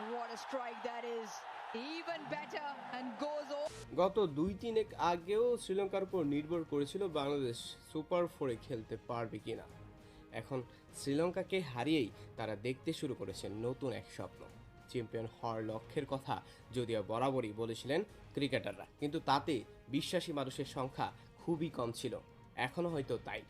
What a strike that is. Even better and goes all. গত দুই তিনেক আগেও শ্রীলঙ্কার উপর নির্ভর করেছিল বাংলাদেশ সুপার ফোরে খেলতে পারবে কিনা এখন শ্রীলঙ্কাকে হারিয়েই তারা দেখতে শুরু করেছেন নতুন এক স্বপ্ন চ্যাম্পিয়ন হওয়ার লক্ষ্যের কথা যদিও বরাবরই বলেছিলেন ক্রিকেটাররা, কিন্তু তাতে বিশ্বাসী মানুষের সংখ্যা খুবই কম ছিল এখনও হয়তো তাই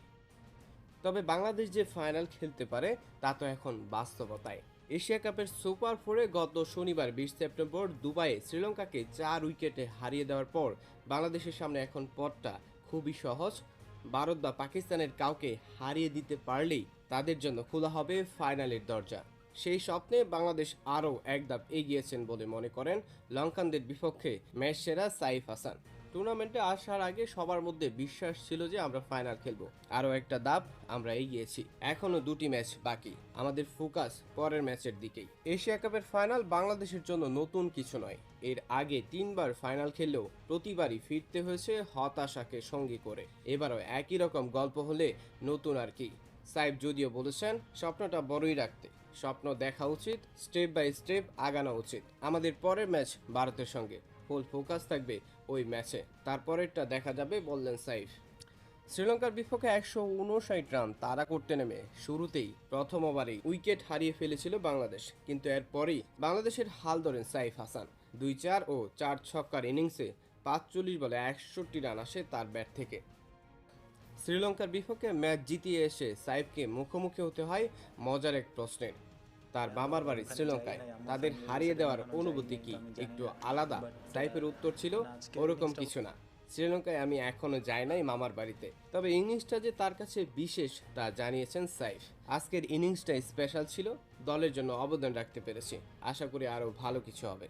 তবে বাংলাদেশ যে ফাইনাল খেলতে পারে তা তো এখন বাস্তবতায় এশিয়া কাপের সুপার ফোরে গত শনিবার বিশ সেপ্টেম্বর দুবাইয়ে শ্রীলঙ্কাকে চার উইকেটে হারিয়ে দেওয়ার পর বাংলাদেশের সামনে এখন পথটা খুবই সহজ। ভারত বা পাকিস্তানের কাউকে হারিয়ে দিতে পারলেই তাদের জন্য খোলা হবে ফাইনালের দরজা। সেই স্বপ্নে বাংলাদেশ আরও এক ধাপ এগিয়েছেন বলে মনে করেন লঙ্কানদের বিপক্ষে ম্যাচ সেরা সাইফ হাসান। টুর্নামেন্টে আসার আগে সবার মধ্যে বিশ্বাস ছিল যে আমরা ফাইনাল খেলব। আরও একটা দাপ আমরা এগিয়েছি। এখনও দুটি ম্যাচ বাকি। আমাদের ফোকাস পরের ম্যাচের দিকেই। এশিয়া কাপের ফাইনাল বাংলাদেশের জন্য নতুন কিছু নয়। এর আগে তিনবার ফাইনাল খেললেও প্রতিবারই ফিরতে হয়েছে হতাশাকে সঙ্গী করে। এবারও একই রকম গল্প হলে নতুন আর কি। সাহেব যদিও বলেছেন, স্বপ্নটা বড়ই রাখতে। স্বপ্ন দেখা উচিত, স্টেপ বাই স্টেপ আগানো উচিত। আমাদের পরের ম্যাচ ভারতের সঙ্গে। ফুল ফোকাস থাকবে ওই ম্যাচে তারপরেরটা দেখা যাবে, বললেন সাইফ। শ্রীলঙ্কার বিপক্ষে একশো উনষাট রান তাড়া করতে নেমে। শুরুতেই প্রথম ওভারেই উইকেট হারিয়ে ফেলেছিল বাংলাদেশ। কিন্তু এরপরেই বাংলাদেশের হাল ধরেন সাইফ হাসান। দুই চার ও চার ছক্কার ইনিংসে পাঁচচল্লিশ বলে একষট্টি রান আসে তার ব্যাট থেকে। শ্রীলঙ্কার বিপক্ষে ম্যাচ জিতিয়ে এসে সাইফকে মুখোমুখি হতে হয় মজার এক প্রশ্নের। তার বাবার বাড়ি শ্রীলঙ্কায়। তাদের হারিয়ে দেওয়ার অনুভূতি কি একটু আলাদা? সাইফের উত্তর ছিল, ওরকম কিছু না। শ্রীলঙ্কায় আমি এখনও যাই নাই মামার বাড়িতে। তবে ইনিংসটা যে তার কাছে বিশেষ তা জানিয়েছেন সাইফ। আজকের ইনিংসটা স্পেশাল ছিল। দলের জন্য অবদান রাখতে পেরেছি। আশা করি আরও ভালো কিছু হবে।